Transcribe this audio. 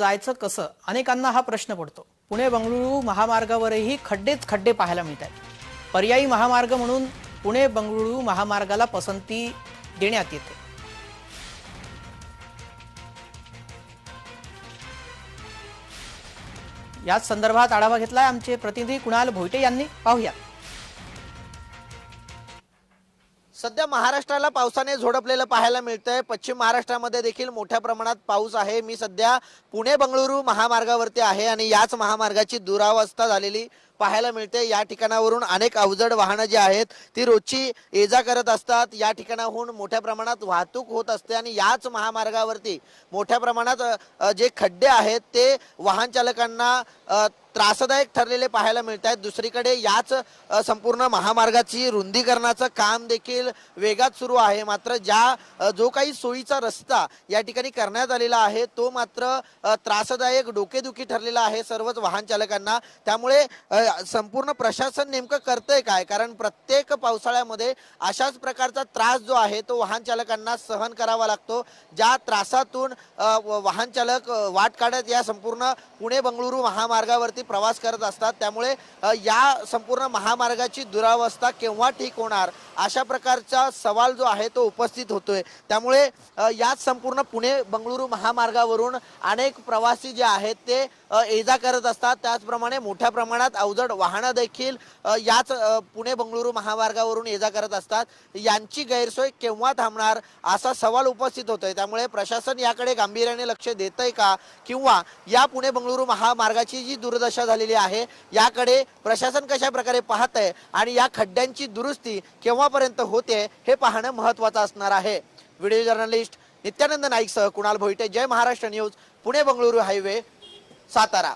जायचं कसं? अनेकांना हा प्रश्न पडतो. पुणे बंगळुरू महामार्गावरही खड्डेच खड्डे पाहायला मिळत आहेत पर्यायी महामार्ग म्हणून पुणे बंगळुरू महामार्गाला पसंती देण्यात येते. याच संदर्भात आढावा घेतलाय आमचे प्रतिनिधी कुणाल भोईटे यांनी. पाहूया सध्या महाराष्ट्राला पावसाने झोडपलेलं पाहायला मिळतंय. पश्चिम महाराष्ट्रामध्ये देखील मोठ्या प्रमाणात पाऊस आहे. मी सध्या पुणे बंगळुरू महामार्गावरती आहे आणि याच महामार्गाची दुरावस्था झालेली पाहायला मिळते. या ठिकाणावरून अनेक अवजड वाहनं जी आहेत ती रोजची ये जा करत असतात. या ठिकाणाहून मोठ्या प्रमाणात वाहतूक होत असते आणि याच महामार्गावरती मोठ्या प्रमाणात जे खड्डे आहेत ते वाहन चालकांना त्रासदायक ठरलेले पाहायला मिळत आहेत. दुसरीकडे याच संपूर्ण महामार्गाची रुंदीकरणाचं काम देखील वेगात सुरू आहे. मात्र ज्या जो काही सोयीचा रस्ता या ठिकाणी करण्यात आलेला आहे तो मात्र त्रासदायक डोकेदुखी ठरलेला आहे सर्वच वाहन चालकांना. त्यामुळे संपूर्ण प्रशासन नेमकं करतंय काय? कारण प्रत्येक पावसाळ्यामध्ये अशाच प्रकारचा त्रास जो आहे तो वाहन चालकांना सहन करावा लागतो. ज्या त्रासातून व- वाहन चालक वाट काढत या संपूर्ण पुणे बंगळुरू महामार्गावरती प्रवास करत असतात. त्यामुळे या संपूर्ण महामार्गाची दुरावस्था केव्हा ठीक होणार? अशा प्रकारचा सवाल जो आहे तो उपस्थित होतोय. त्यामुळे याच संपूर्ण पुणे बंगळुरू महामार्गावरून अनेक प्रवासी जे आहेत ते ये जा करत असतात. त्याचप्रमाणे मोठ्या प्रमाणात अवजड वाहनं देखील याच पुणे बंगळुरू महामार्गावरून ये जा करत असतात. यांची गैरसोय केव्हा थांबणार असा सवाल उपस्थित होतोय. त्यामुळे प्रशासन याकडे गांभीर्याने लक्ष देतंय का? किंवा या पुणे बंगळुरू महामार्गाची जी दुर्दशा झालेली आहे याकडे प्रशासन कशा प्रकारे पाहत आहे आणि या खड्ड्यांची दुरुस्ती केव्हा केव्हापर्यंत होते हे पाहणं महत्वाचं असणार आहे. व्हिडिओ जर्नलिस्ट नित्यानंद नाईकसह कुणाल भोईटे जय महाराष्ट्र न्यूज पुणे बंगळुरू हायवे सातारा.